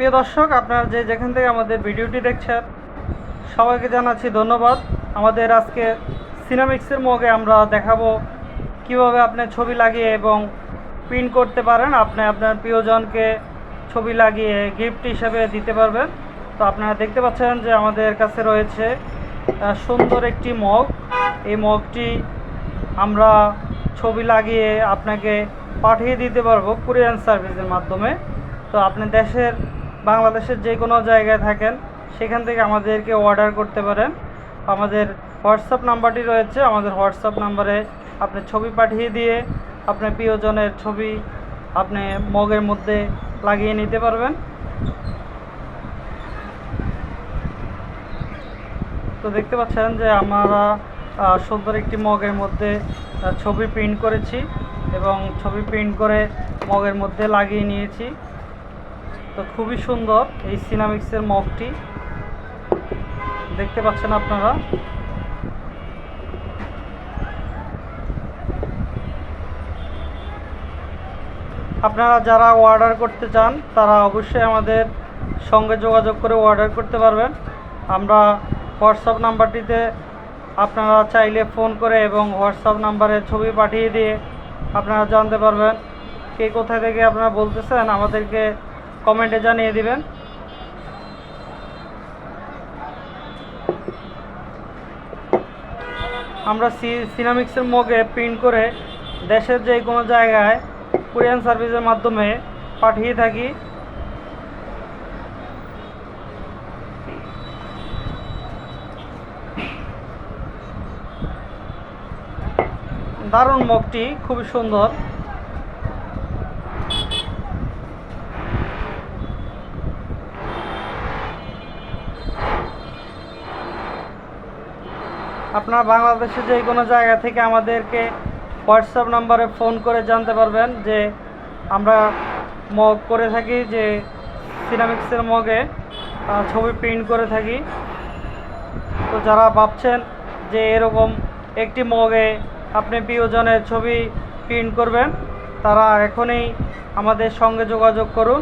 প্রিয় দর্শক, আপনারা যে যেখান থেকে আমাদের ভিডিওটি দেখছেন, সবাইকে জানাচ্ছি ধন্যবাদ। আমাদের আজকে সিনামিক্সের মগে আমরা দেখাবো কীভাবে আপনি ছবি লাগিয়ে এবং প্রিন্ট করতে পারেন। আপনি আপনার প্রিয়জনকে ছবি লাগিয়ে গিফট হিসেবে দিতে পারবেন। তো আপনারা দেখতে পাচ্ছেন যে আমাদের কাছে রয়েছে সুন্দর একটি মগ। এই মগটি আমরা ছবি লাগিয়ে আপনাকে পাঠিয়ে দিতে পারব কুরিয়ান সার্ভিসের মাধ্যমে। তো আপনি দেশের বাংলাদেশের যে কোনো জায়গায় থাকেন, সেখান থেকে আমাদেরকে অর্ডার করতে পারেন। আমাদের হোয়াটসঅ্যাপ নাম্বারটি রয়েছে। আমাদের হোয়াটসঅ্যাপ নাম্বারে আপনি ছবি পাঠিয়ে দিয়ে আপনার প্রিয়জনের ছবি আপনি মগের মধ্যে লাগিয়ে নিতে পারবেন। তো দেখতে পাচ্ছেন যে আমরা সুন্দর একটি মগের মধ্যে ছবি প্রিন্ট করেছি এবং ছবি প্রিন্ট করে মগের মধ্যে লাগিয়ে নিয়েছি। তো খুবই সুন্দর এই সিনামিক্সের মগটি। দেখতে পাচ্ছেন আপনারা? আপনারা যারা অর্ডার করতে চান, তারা অবশ্যই আমাদের সঙ্গে যোগাযোগ করে অর্ডার করতে পারবেন। আমরা হোয়াটসঅ্যাপ নাম্বারটিতে আপনারা চাইলে ফোন করে এবং হোয়াটসঅ্যাপ নাম্বারে ছবি পাঠিয়ে দিয়ে আপনারা জানতে পারবেন কে কোথায় থেকে আপনারা বলতেছেন, আমাদেরকে কমেন্টে জানিয়ে দিবেন। আমরা সিনামিক্সের মগে প্রিন্ট করে দেশের যে কোনো জায়গায় কুরিয়ান সার্ভিসের মাধ্যমে পাঠিয়ে থাকি। দারুণ মগটি খুবই সুন্দর। আপনারা বাংলাদেশের যে কোনো জায়গা থেকে আমাদেরকে হোয়াটসঅ্যাপ নাম্বারে ফোন করে জানতে পারবেন যে আমরা মগ করে থাকি, যে সিনামিক্সের মগে ছবি প্রিন্ট করে থাকি। তো যারা ভাবছেন যে এরকম একটি মগে আপনি প্রিয়জনের ছবি প্রিন্ট করবেন, তারা এখনই আমাদের সঙ্গে যোগাযোগ করুন।